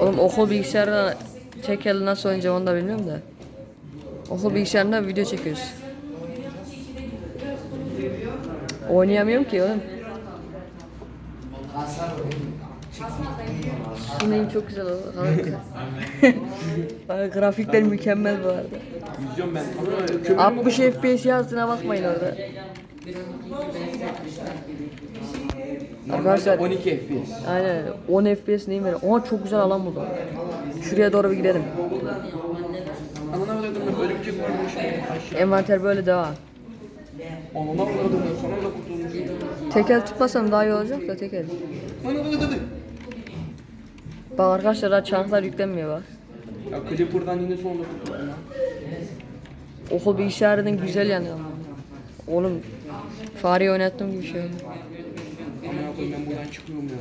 Oğlum okul bilgisayarına tek elle nasıl oynayacağım onu da bilmiyorum da. Okul bilgisayarında video çekiyoruz. Oynayamıyorum ki oğlum. Şu neyim çok güzel oldu. Harika. Grafikler mükemmel bu arada. Vizyon ben ama 60 FPS yazdığına bakmayın orada. Arkadaşlar 12 FPS. aynen 10 FPS neyim böyle. Oha çok güzel alan buldum. Şuraya doğru bir gidelim. Anana ben örümcek varmış. Envanter böyle devam. Anana avradım ben sonra da kurtulmuşum. Tekel tutmasam daha iyi olacak da tekel. Anana avradım. Bak arkadaşlar daha çanklar yüklenmiyor bak. Ya Clipper'dan yine sonunda kurtuldum lan. Okul bilgisayarının güzel yanı ama. Oğlum fareyi oynattım gibi şey oldu. Koyayım ben buradan çıkıyorum ya.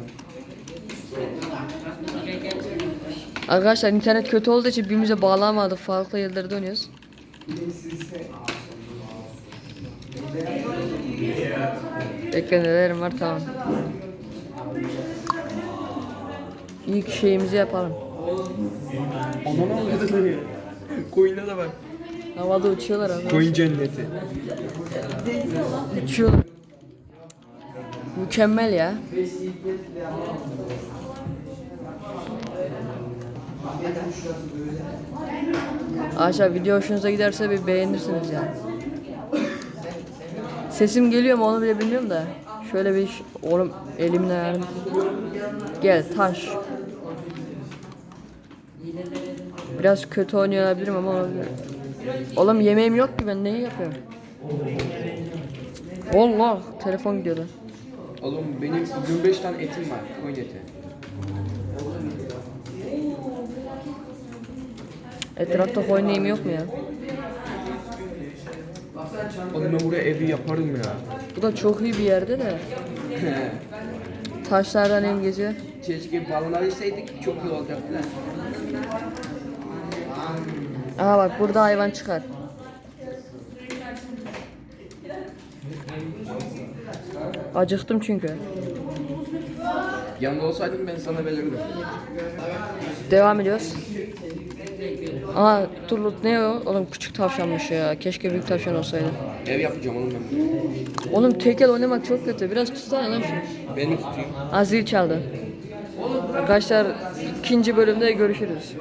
Arkadaşlar internet kötü olduğu için birbirimize bağlanamadık. Farklı yerlerde oynuyoruz. Beklentilerim var tamam. İlk şeyimizi yapalım. Anana avradım ya. Coin'de de var. Havada uçuyorlar abi. Coin cenneti. Uçuyorlar. Mükemmel ya. Aşağı video hoşunuza giderse bir beğenirsiniz yani. Sesim geliyor mu onu bile bilmiyorum da. Şöyle bir oğlum elimin ayarım. Gel taş. Biraz kötü oynuyor ama olabilir. Oğlum yemeğim yok ki ben neyi yapıyorum? Allah telefon gidiyordu. Oğlum benim 25 tane etim var. Coin eti. Etrafta koyun yok mu ya? Oğlum ben buraya evi yaparım ya. Bu da çok iyi bir yerde de. Taşlardan hem geziyor. Keşke bağlanabilseydik çok iyi olacaktı. Aha bak burada hayvan çıkar. Acıktım çünkü. Yanında olsaydım ben sana verirdim. Devam ediyoruz. Aa turlut ne o? Oğlum küçük tavşanmış ya. Keşke büyük tavşan olsaydı. Ev yapacağım oğlum ben. Oğlum tekel oynamak çok kötü. Biraz tutsana lan şunu. Beni tutayım. Azil çaldı. Arkadaşlar ikinci bölümde görüşürüz.